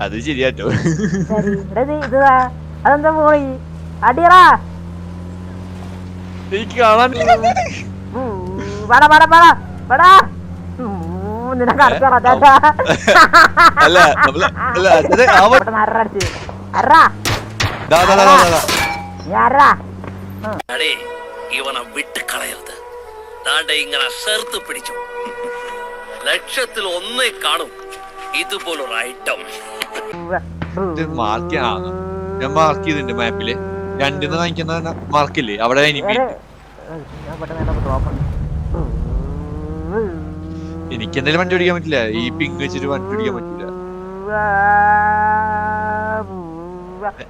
അത് ശരിയാട്ടോ അതെന്താ പോയി അടിയറാ എനിക്ക് കാണാൻ അല്ല ഇവനെ വിട്ട് കളയരുത് ഇങ്ങനെ ലക്ഷത്തിൽ ഒന്നേ കാണും. ഇതുപോലൊരു ഐറ്റം ഇത് മാർക്ക് ചെയ്യാം. ഞാൻ മാർക്ക് ചെയ്തിട്ടുണ്ട് മാപ്പിൽ രണ്ടിന്ന് കാണിക്കുന്ന മാർക്കില്ലേ അവിടെ എനിക്ക് എന്തായാലും വണ്ടി ഓടിക്കാൻ പറ്റില്ല. ഈ പിങ്ക് വെച്ചിട്ട് വണ്ടി ഓടിക്കാൻ പറ്റില്ല.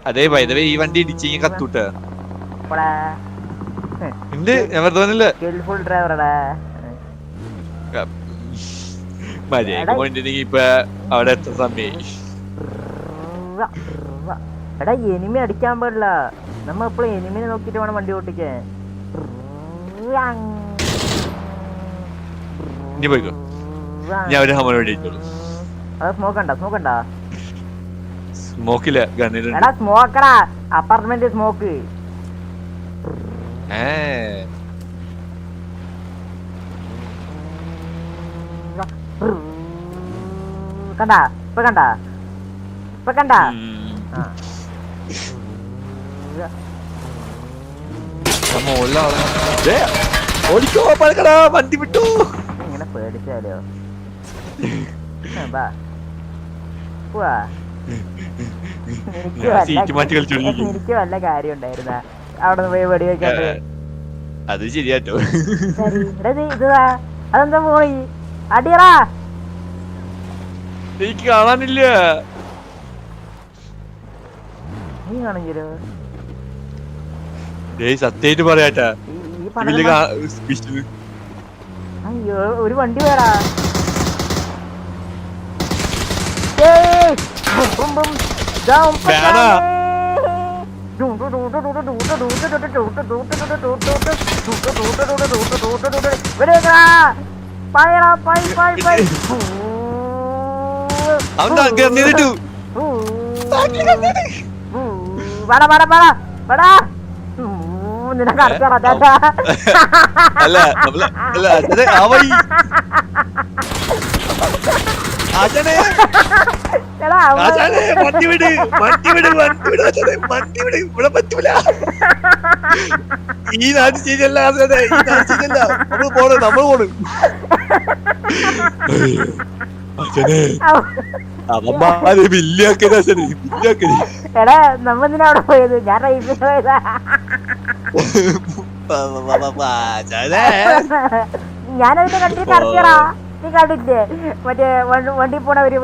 അതെ വൈദവേ ഈ വണ്ടി ഇടിച്ചെങ്കിൽ കത്തൂട്ട. എന്ത്? ഞാൻ വെറുതെ ഡ്രൈവറടാ മര്യാദ പോയിട്ടുണ്ടെങ്കിൽ ഇപ്പൊ അവിടെ എത്ര സമയം. എടാ എനിമി അടിക്കാൻ പാടില്ല. നമ്മൾ എപ്പോഴും എനിമിനെ നോക്കിട്ട് വേണം വണ്ടി ഓട്ടിക്കാൻ. ഞാൻ ഒരു ഹമന വേണ്ടി അത് സ്മോക്ക് ഉണ്ടോ സ്മോക്ക് ഉണ്ടോ സ്മോക്കില്ല എടാ സ്മോക്കടാ അപ്പാർട്ട്മെന്റ് സ്മോക്ക് കണ്ടാ? ഇപ്പൊ കണ്ടാ? ഇപ്പൊ കണ്ട? ഓടിക്കോ പഴക്കടാ വണ്ടി വിട്ടു. ഇങ്ങനെ പേടിച്ചാലോ? എനിക്ക് വല്ല കാര്യം ഉണ്ടായിരുന്ന? അവിടെ പോയി വെടി വെക്കാൻ അത് ശരിയാട്ടോ. ഇതാ അതെന്താ പോയി അടിയറാ എനിക്ക് കാണാനില്ല. നീ ആണെങ്കിൽ സത്യായിട്ട് പറയാട്ടാ അയ്യോ ഒരു വണ്ടി വേറാ അവന്റെ അങ്ങനെ വാടാ വാടാ വാടാ വാടാ. നിനക്ക് അടുത്തടാ അല്ല നമ്മൾ അല്ല അച്ഛനെ ആവൈ അച്ഛനെ. അച്ഛനെ വണ്ടി വിട് വണ്ടി വിട് വണ്ടി വിട് അച്ഛനെ വണ്ടി വിട് ഇവിടെ പറ്റൂല. ഈ നാട്ടിൽ ചെയ്തല്ല അച്ഛനെ ഈ നാട്ടിൽ ചെയ്തല്ല നമ്മൾ പോണ് നമ്മൾ പോണ്. അച്ഛനെ. എടാ നമ്മെന്തിനാ അവിടെ പോയത്? ഞാൻ റൈഫിൽ പോയതാ. ഞാനതിന്റെ കണ്ടിട്ട് കളിച്ചടാ നീ കണ്ടില്ലേ മറ്റേ വണ്ടി പോണ ഒരു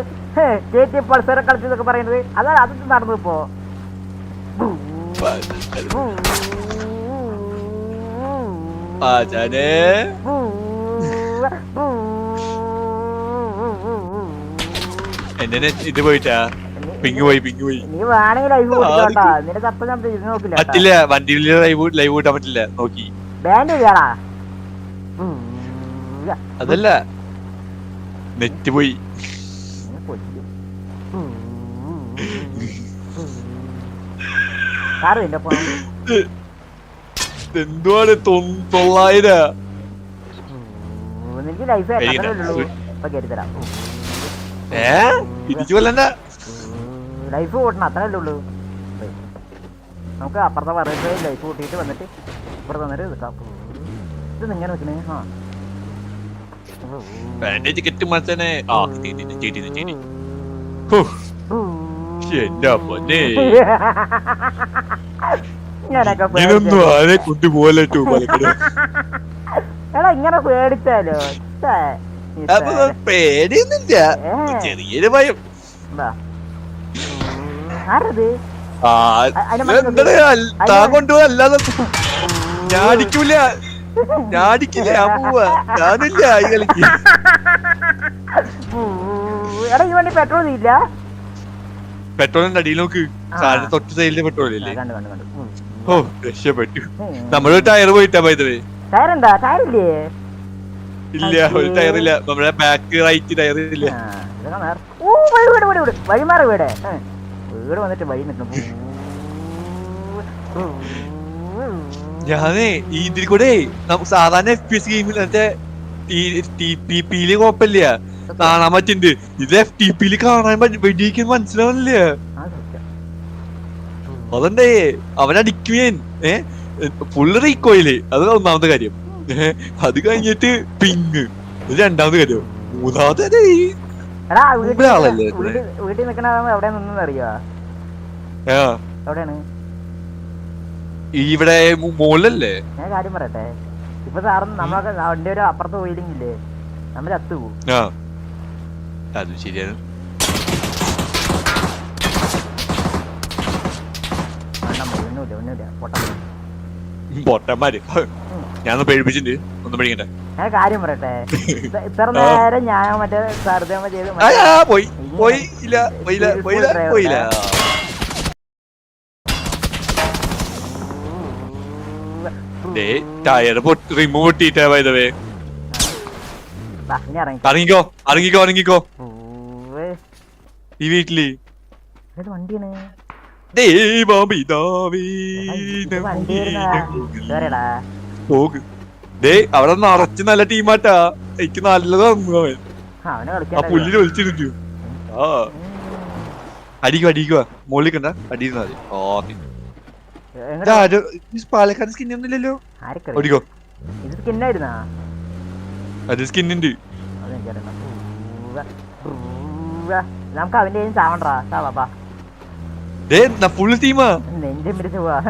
ചേച്ചി പൾസർ കളിച്ചതൊക്കെ പറയുന്നത്. അതാണ് അത് നടന്നു ഇപ്പോ. ആ ചാനേ എന്നെ ഇത് പോയിട്ടാ. പിങ്ക് പോയി പിങ്ക് പോയി. നീ വേണേ ലൈവ് കൊടുത്തോട്ടാ നിന്റെ തപ്പ് ഞാൻ ഇത് നോക്കില്ല പറ്റില്ല വണ്ടിയിൽ ലൈവ് ലൈവ് കൂട്ടാൻ പറ്റില്ല. നോക്കി. ബാൻഡ് ചെയ്യടാ. അതല്ല. നെറ്റ് പോയി. എന്തുവാണ് തൊള്ളായിരം. എനിക്ക് ലൈഫ് കഴിക്കണ്ട. ഏ? ഇടിച്ചു കൊല്ലണ്ട. ലൈഫ് കൂട്ടണം അത്രല്ലേ ഉള്ളൂ. നമുക്ക് അപ്പുറത്തെ പറയുന്നത് ലൈഫ് കൂട്ടിയിട്ട് വന്നിട്ട് ഇപ്പുറത്ത് വന്നിട്ട് എടുക്കാം ഇത് ഇങ്ങനെ വെക്കണേ? ആ. ബാൻഡേജ് കെട്ടി മച്ചനെ ആ ചീറ്റി ചീറ്റി ചീറ്റി എന്റെ പൊന്നെ. ആരെ എടാ ഇങ്ങനെ പേടിച്ചാലോ? അപ്പൊ പേടിയൊന്നുമില്ല. ചെറിയൊരു ഭയം. താൻ കൊണ്ടുപോകാൻ അല്ലാതെ ഞാൻ അടിക്കൂല. ഞാൻ അടിക്കില്ല ഞാൻ പോവാ. ഞാനില്ല ഈ കളിക്ക്. എടാ ഈ വണ്ടി പെട്രോൾ ഇല്ല? പെട്രോളിന്റെ അടിയിൽ നോക്ക്. ആ. തൊട്ട് സൈഡിൽ പെട്രോൾ ഇല്ലേ. ഓ രക്ഷപ്പെട്ടു. നമ്മളൊരു നമ്മൾ ടയർ പോയിട്ടാ പോയത് ടയർ എന്താ? ടയർ ഇല്ലേ? ഇല്ല ഒരു ടയർ ഇല്ല നമ്മുടെ ബാക്ക് റൈറ്റ് ടയർ ഇല്ല ഓ വീട് വീട് വീട് വീട് വഴിമാറി വീട്. വീട് വന്നിട്ട് വഴി നിൽക്കുന്നു. ഞാനേ ഇതിൽ കൂടെ നമുക്ക് സാധാരണ എഫ് പി എസ് ഗെയിമിൽ മറ്റേ ടി പിയിൽ കുഴപ്പമില്ല. കാണാൻ പറ്റുന്നുണ്ട് ഇത് എഫ് ടി പിയിൽ കാണാൻ വെടിയിക്കാൻ മനസ്സിലാവുന്നില്ല. അതുകൊണ്ടേ അവനടിക്കുകയും ഏ ഫുള്ള് റീക്കോയിൽ അത് ഒന്നാമത്തെ കാര്യം. അത് കഴിഞ്ഞിട്ട് പിങ് രണ്ടാമത് കാര്യം. മൂന്നാമത്തെ വീട്ടിൽ നിക്കണ- എവിടെ നിന്നെന്ന് എവിടെയാണ്? ഇവിടെ മോളല്ലേ ഞാൻ കാര്യം പറയട്ടെ. ഇപ്പൊ സാറും നമ്മളൊക്കെ വണ്ടി ഒരു അപ്പുറത്ത് പോയില്ലെങ്കിലേ നമ്മൾ ചത്തു പോകും അത് ശരിയാണ്. ഒന്നുമില്ല ഒന്നുമില്ല. പൊട്ടം പൊട്ടന്മാര്. ഞാൻ പേടിപ്പിച്ചിട്ടുണ്ട്. ഒന്നും പേടിക്കട്ടെ ഞാൻ കാര്യം പറയട്ടെ? ഇത്ര- നേരം ഞാൻ മറ്റേ സർദേമ ചെയ്ത് പോയി. പോയി. ഇല്ല പോയില്ല പോയില്ല പോയില്ല ടയർ റിമൂവ് വൈദവേ ഇറങ്ങിക്കോ ഇറങ്ങിക്കോ ഇറങ്ങിക്കോ. ഈ വീട്ടിൽ. വണ്ടിയാണ്? ദൈവപിതാവേ എടാ, ഇത് വണ്ടി വരുന്നതാ. ഡേ അവിടെ നിറച്ച് നല്ല ടീമാട്ടാ എനിക്ക് നല്ലത് തന്നു അവൻ. ആ, പുല്ലിൽ ഒളിച്ചിരുന്നു ആ അടിക്കുക അടിക്കുക മുകളിൽ കണ്ട അടിയിരുന്നാ മതി. ഓക്കെ പാലക്കാട് സ്കിൻ ഒന്നുമില്ലല്ലോ. ഓടിക്കോ. അത് സ്കിന്നുണ്ട്. നമുക്ക് അവന്റെ സാവണ്ടാ സാവാ ഫുൾ ടീമാ നെഞ്ചും പോവാ.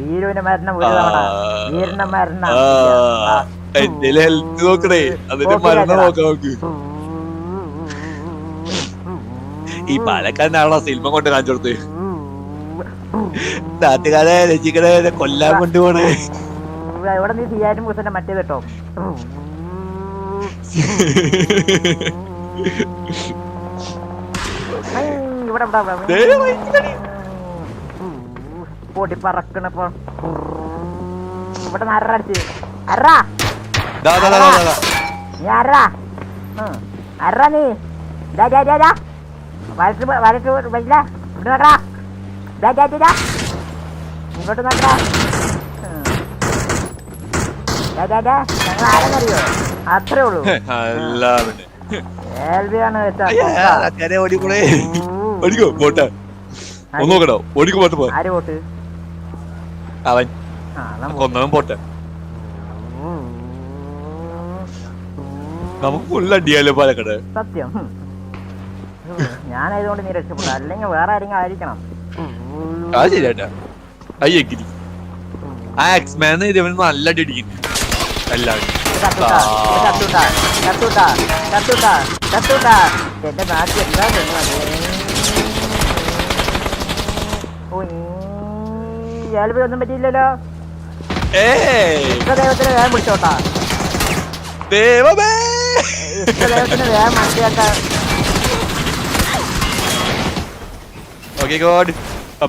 വീരുവിന്റെ മരണം ഒരു തവണ. മരണം എന്റെ ഹെൽത്ത് നോക്കണേ. അതിന്റെ മരണം. നോക്കാം നോക്ക് ഈ പാലക്കാരനാണോ സിനിമ കൊണ്ട് കാണിച്ചു കൊടുത്ത് നാട്ടുകാരെ രചിക്കണേ കൊല്ലാൻ കൊണ്ടുപോണേ ഇവിടെ നീ സിയാറ്റും പൂസന്റെ മറ്റേ കേട്ടോ. ഇവിടെ ഇവിടെ. പൊടി പറക്കണപ്പോ ഇവിടെ നരടിച്ച് അറാ. നീ. അറാ അറാ നീ വരില്ല ഇവിടെ നോക്കടാ. ഇങ്ങോട്ട് നോക്കടാ. ഞങ്ങൾ ആരെന്നറിയോ അത്രേ ഉള്ളൂ. ഓടിക്കൂടെ. ഓടിക്കോ പോട്ടെ. ഒന്ന് നോക്കണോ ഓടിക്കോ പോട്ടെ ആര് വോട്ട് അവൻ കൊന്നവൻ പോട്ടെ. നമുക്ക് ഫുൾ അടിയാലോ പാലക്കാട്. സത്യം. ഞാനായതുകൊണ്ട് നീ രക്ഷപ്പെട്ടു അല്ലെങ്കിൽ വേറെ ആരെങ്കിലും ആയിരിക്കണം. അത് ശരിയാട്ടാ അയ്യഗിരി ആ എക്സ്മാൻ ഇതവൻ നല്ല അടി അടിക്കുന്നു എല്ലാവരും. എന്റെ നാട്ടിൽ എന്താ ചെയ്യുന്നത്? ഏൽവി ഒന്നും പറ്റിയില്ലല്ലോ. ഇഷ്ടദൈവത്തിന് വേഗം പിടിച്ചോട്ടാ. ദൈവമേ. ഇഷ്ടദൈവത്തിന് വേഗം മനസ്സിലാക്കാൻ ഓക്കെ ഗോഡ്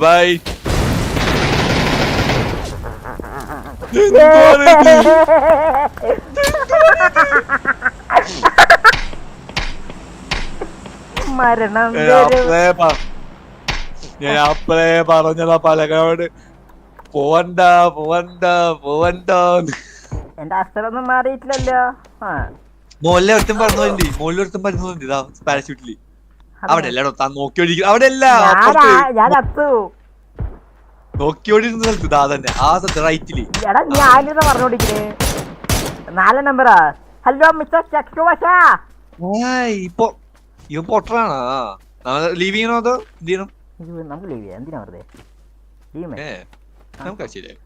ബൈ മരണം. ഞാൻ അപ്പളേ പറഞ്ഞതാ പാലക്കാട് പോവണ്ട പോവണ്ട പോവണ്ട എന്റെ അക്ഷരമൊന്നും മാറിയിട്ടില്ലല്ലോ. മോളിലെ ഒരുത്തൻ പറഞ്ഞോണ്ട് മോളിലെ ഒരുത്തൻ പറഞ്ഞോണ്ട് ഇതാ അവിടെ അല്ലടോ താൻ നോക്കി ഓടി അവിടെ അല്ല ഞാൻ നോക്കി ഓടിക്കുന്ന സ്ഥലത്ത് ഇതാ തന്നെ ആ സ്ഥലത്ത് റൈറ്റിൽ എടാ നീ ആരുടെ പറഞ്ഞോണ്ടിരിക്കണേ? നാല് നമ്പറാ. ഹലോ മിസ്റ്റർ ചക്രുവശ ഏയ്, ഇപ്പൊ ഇവൻ പൊട്ടറാണോ? ലീവ് ചെയ്യണോ അതോ എന്ത് ചെയ്യണം? നമുക്ക് ലീവ് ചെയ്യാം. എന്തിനാ വെറുതെ? ലീവ് ഏ നമുക്ക് ശരിയായി